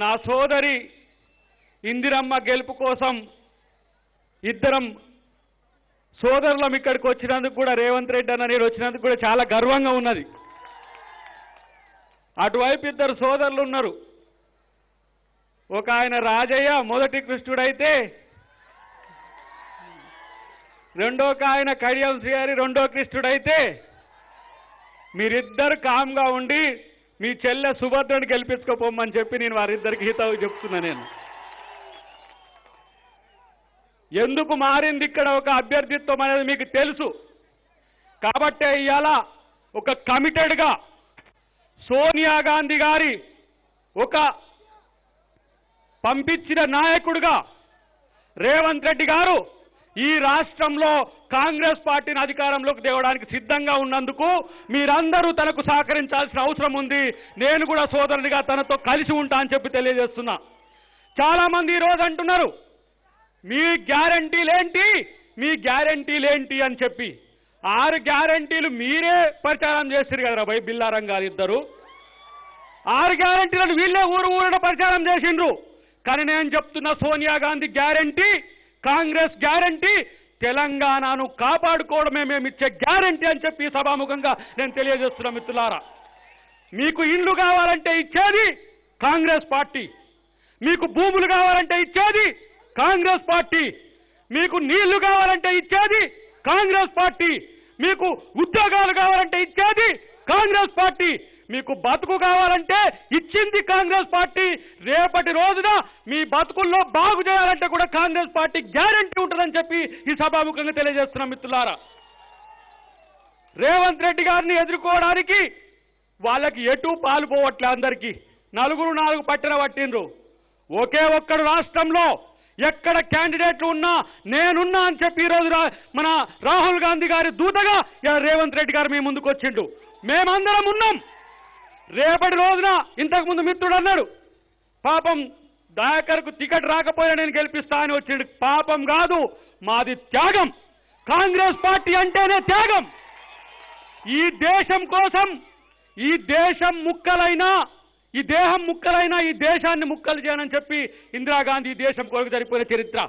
నా సోదరి ఇందిరమ్మ గెలుపు కోసం ఇద్దరం సోదరులం ఇక్కడికి వచ్చినందుకు కూడా రేవంత్ రెడ్డి అన్న నేను వచ్చినందుకు కూడా చాలా గర్వంగా ఉన్నది. అటువైపు ఇద్దరు సోదరులు ఉన్నారు. ఒక ఆయన రాజయ్య మొదటి కృష్ణుడైతే రెండో ఆయన కడియం శ్రీహరి రెండో కృష్ణుడైతే మీరిద్దరు కామ్గా ఉండి మీ చెల్లె సుభద్రని గెలిపించుకోపోమని చెప్పి నేను వారిద్దరికి హితవు చెప్తున్నా నేను. ఎందుకు మారింది ఇక్కడ ఒక అభ్యర్థిత్వం అనేది మీకు తెలుసు. కాబట్టే ఇవాళ ఒక కమిటెడ్గా సోనియా గాంధీ గారి ఒక పంపించిన నాయకుడుగా రేవంత్ రెడ్డి గారు ఈ రాష్ట్రంలో కాంగ్రెస్ పార్టీని అధికారంలోకి తేవడానికి సిద్ధంగా ఉన్నందుకు మీరందరూ తనకు సహకరించాల్సిన అవసరం ఉంది. నేను కూడా సోదరుడిగా తనతో కలిసి ఉంటా అని చెప్పి తెలియజేస్తున్నా. చాలా మంది ఈరోజు రోజు అంటున్నారు మీ గ్యారంటీలేంటి మీ గ్యారంటీలేంటి అని చెప్పి. ఆరు గ్యారంటీలు మీరే ప్రచారం చేస్తారు కదా భయ్ బిల్లారం గారు ఇద్దరు. ఆరు గ్యారంటీలను వీళ్ళే ఊరు ఊరిన ప్రచారం చేసిండ్రు. కానీ నేను చెప్తున్న సోనియా గాంధీ గ్యారంటీ కాంగ్రెస్ గ్యారంటీ తెలంగాణను కాపాడుకోవడమే మేము ఇచ్చే గ్యారంటీ అని చెప్పి సభాముఖంగా నేను తెలియజేస్తున్నా మిత్రులారా. మీకు ఇండ్లు కావాలంటే ఇచ్చేది కాంగ్రెస్ పార్టీ. మీకు భూములు కావాలంటే ఇచ్చేది కాంగ్రెస్ పార్టీ. మీకు నీళ్ళు కావాలంటే ఇచ్చేది కాంగ్రెస్ పార్టీ. మీకు ఉద్యోగాలు కావాలంటే ఇచ్చేది కాంగ్రెస్ పార్టీ. మీకు బతుకు కావాలంటే ఇచ్చింది కాంగ్రెస్ పార్టీ. రేపటి రోజున మీ బతుకుల్లో బాగు చేయాలంటే కూడా కాంగ్రెస్ పార్టీ గ్యారంటీ ఉంటుందని చెప్పి ఈ సభాముఖంగా తెలియజేస్తున్నాం మిత్రులారా. రేవంత్ రెడ్డి గారిని ఎదుర్కోవడానికి వాళ్ళకి ఎటు పాలు పోవట్లే అందరికీ. నలుగురు నాలుగు పట్టిన పట్టిండ్రు. ఒకే ఒక్కడు రాష్ట్రంలో ఎక్కడ క్యాండిడేట్లు ఉన్నా నేనున్నా అని చెప్పి ఈరోజు మన రాహుల్ గాంధీ గారి దూతగా రేవంత్ రెడ్డి గారు మీ ముందుకు వచ్చిండు మేమందరం ఉన్నాం. రేపటి రోజున ఇంతకు ముందు మిత్రుడు అన్నాడు పాపం దయాకర్కు టికెట్ రాకపోయినా నేను గెలిపిస్తా అని వచ్చిండు పాపం కాదు మాది త్యాగం. కాంగ్రెస్ పార్టీ అంటేనే త్యాగం. ఈ దేశం కోసం ఈ దేశం ముక్కలైనా ఈ దేహం ముక్కలైనా ఈ దేశాన్ని ముక్కలు చేయనని చెప్పి ఇందిరాగాంధీ ఈ దేశం కొరకు చనిపోయిన చరిత్ర.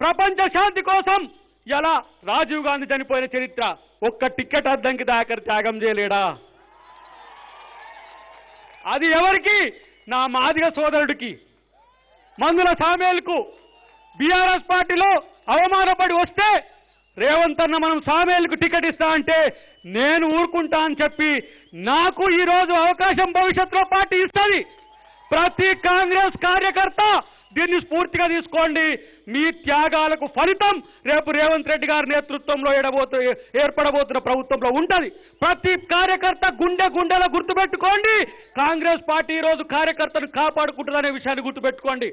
ప్రపంచ శాంతి కోసం ఎలా రాజీవ్ గాంధీ చనిపోయిన చరిత్ర. ఒక్క టికెట్ అద్దంకి దాకర్ త్యాగం చేయలేడా? అది ఎవరికి? నా మాదిగ సోదరుడికి. మందుల సామేల్కు బీఆర్ఎస్ పార్టీలో అవమానపడి వస్తే రేవంత్ అన్న మనం సామేలకు టికెట్ ఇస్తా అంటే నేను ఊరుకుంటా అని చెప్పి నాకు ఈరోజు అవకాశం భవిష్యత్తులో పార్టీ ఇస్తుంది. ప్రతి కాంగ్రెస్ కార్యకర్త దీన్ని స్ఫూర్తిగా తీసుకోండి. మీ త్యాగాలకు ఫలితం రేపు రేవంత్ రెడ్డి గారి నేతృత్వంలో ఎడబోతు ఏర్పడబోతున్న ప్రభుత్వంలో ఉంటది. ప్రతి కార్యకర్త గుండె గుండెలో గుర్తుపెట్టుకోండి. కాంగ్రెస్ పార్టీ ఈరోజు రోజు కార్యకర్తను కాపాడుకుంటుందనే విషయాన్ని గుర్తుపెట్టుకోండి.